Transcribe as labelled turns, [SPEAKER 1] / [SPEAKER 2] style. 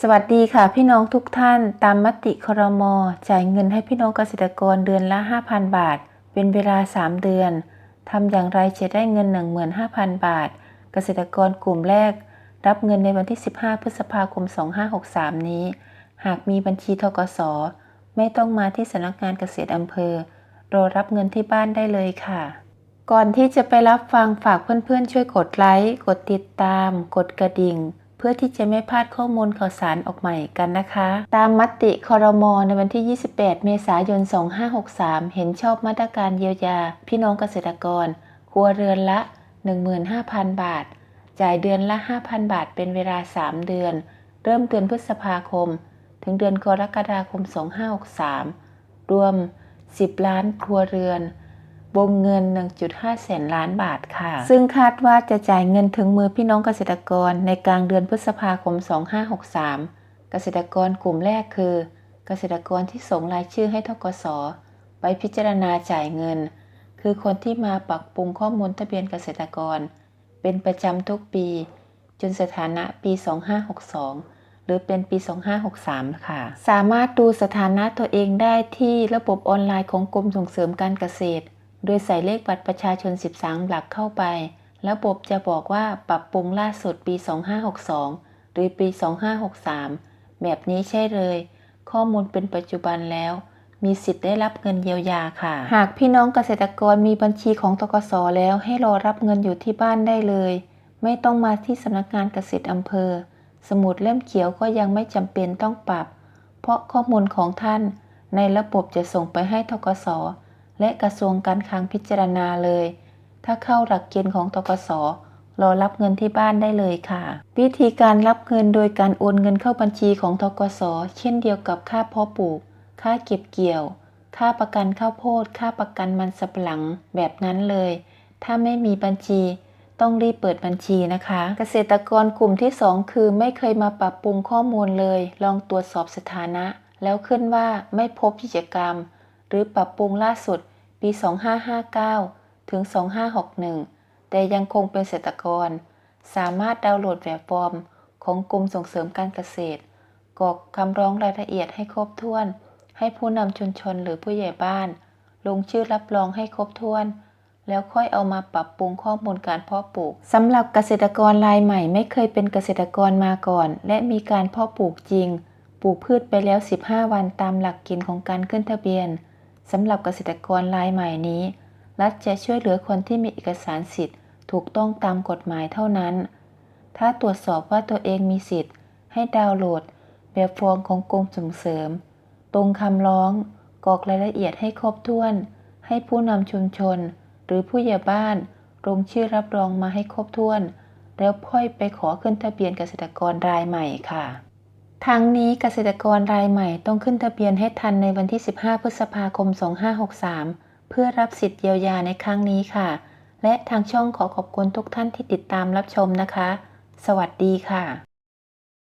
[SPEAKER 1] สวัสดีค่ะพี่น้องทุกท่านตามมติครม จ่ายเงินให้พี่น้องเกษตรกรเดือนละ 5,000 บาท เป็นเวลา 3 เดือนทำอย่างไรจะได้เงิน 15,000 บาท เกษตรกรกลุ่มแรก รับเงินในวันที่ 15 พฤษภาคม 2563 นี้ หากมีบัญชีทกส ไม่ต้องมาที่สำนักงานเกษตรอำเภอรอรับเงินที่บ้านได้เลยค่ะ ก่อนที่จะไปรับฟังฝากเพื่อนๆ ช่วยกดไลค์กดติดตาม กดกระดิ่ง เพื่อที่จะไม่พลาดข้อมูลข่าวสารออกใหม่กันนะคะ ตามมติคอรมอในวันที่ 28 เมษายน 2563 เห็นชอบมาตรการเยียวยา พี่น้องเกษตรกร ครัวเรือนละ 15,000 บาท จ่ายเดือนละ 5,000 บาทเป็นเวลา 3 เดือน เริ่มเดือนพฤษภาคม ถึงเดือนกรกฎาคม 2563 รวม 10 ล้านครัวเรือน วงเงิน 1.5 แสนล้านบาทค่ะ ซึ่งคาดว่าจะจ่ายเงินถึงมือพี่น้องเกษตรกรในกลางเดือนพฤษภาคม 2563 เกษตรกรกลุ่มแรกคือ เกษตรกรที่ส่งรายชื่อให้ทกสไปพิจารณาจ่ายเงิน คือคนที่มาปักปรุงข้อมูลทะเบียนเกษตรกร เป็นประจำทุกปี จนสถานะปี 2562หรือเป็นปี 2563 ค่ะ สามารถดูสถานะตัวเองได้ที่ระบบออนไลน์ของกรมส่งเสริมการเกษตร โดยใส่เลขบัตรประชาชน 13 หลักเข้าไประบบจะบอกว่าปรับปรุงล่าสุดปี 2562 หรือปี 2563 แบบนี้ใช่เลย ข้อมูลเป็นปัจจุบันแล้ว มีสิทธิ์ได้รับเงินเยียวยาค่ะ หากพี่น้องเกษตรกรมีบัญชีของตกสแล้วให้รอรับเงินอยู่ที่บ้านได้เลย ไม่ต้องมาที่สำนักงานเกษตรอำเภอ สมุดเล่มเขียวก็ยังไม่จำเป็นต้องปรับ เพราะข้อมูลของท่าน ในระบบจะส่งไปให้ทกส และกระทรวงการคลังพิจารณาเลย ถ้าเข้าหลักเกณฑ์ของตกสรอรับเงินที่บ้านได้เลยค่ะ วิธีการรับเงินโดยการโอนเงินเข้าบัญชีของทกส เช่นเดียวกับค่าเพาะปลูก ค่าเก็บเกี่ยว ค่าประกันข้าวโพด ค่าประกันมันสำปะหลังแบบนั้นเลย ถ้าไม่มีบัญชี ต้องรีบเปิดบัญชีนะคะ เกษตรกรกลุ่มที่ 2 คือไม่เคยมาปรับปรุงข้อมูลเลย ลองตรวจสอบสถานะ แล้วขึ้นว่าไม่พบกิจกรรม หรือปรับปรุงล่าสุดปี 2559 ถึง 2561 แต่ยังคงเป็นเกษตรกร สามารถดาวน์โหลดแบบฟอร์มของกรมส่งเสริมการเกษตรกรอกคำร้องรายละเอียดให้ครบถ้วน ให้ผู้นำชุมชนหรือผู้ใหญ่บ้าน ลงชื่อรับรองให้ครบถ้วน แล้วค่อยเอามาปรับปรุงข้อมูลการเพาะปลูกสำหรับเกษตรกรรายใหม่ไม่เคยเป็นเกษตรกรมาก่อน และมีการเพาะปลูกจริง ปลูกพืชไปแล้ว 15 วันตามหลักเกณฑ์ของการขึ้นทะเบียน สำหรับเกษตรกรรายใหม่นี้ รัฐจะช่วยเหลือคนที่มีเอกสารสิทธิ์ ถูกต้องตามกฎหมายเท่านั้น ถ้าตรวจสอบว่าตัวเองมีสิทธิ์ ให้ดาวน์โหลด แบบฟอร์มของกรมส่งเสริม ตรงคำร้องกรอกรายละเอียดให้ครบถ้วน ให้ผู้นำชุมชน หรือผู้ใหญ่บ้านลงชื่อรับรองมาให้ครบถ้วน แล้วค่อยไปขอขึ้นทะเบียนเกษตรกรรายใหม่ค่ะ ทั้งนี้เกษตรกรรายใหม่ต้องขึ้นทะเบียนให้ทันในวันที่ 15 พฤษภาคม 2563 เพื่อรับสิทธิ์เยียวยาในครั้งนี้ค่ะ และทางช่องขอขอบคุณทุกท่านที่ติดตามรับชมนะคะ สวัสดีค่ะ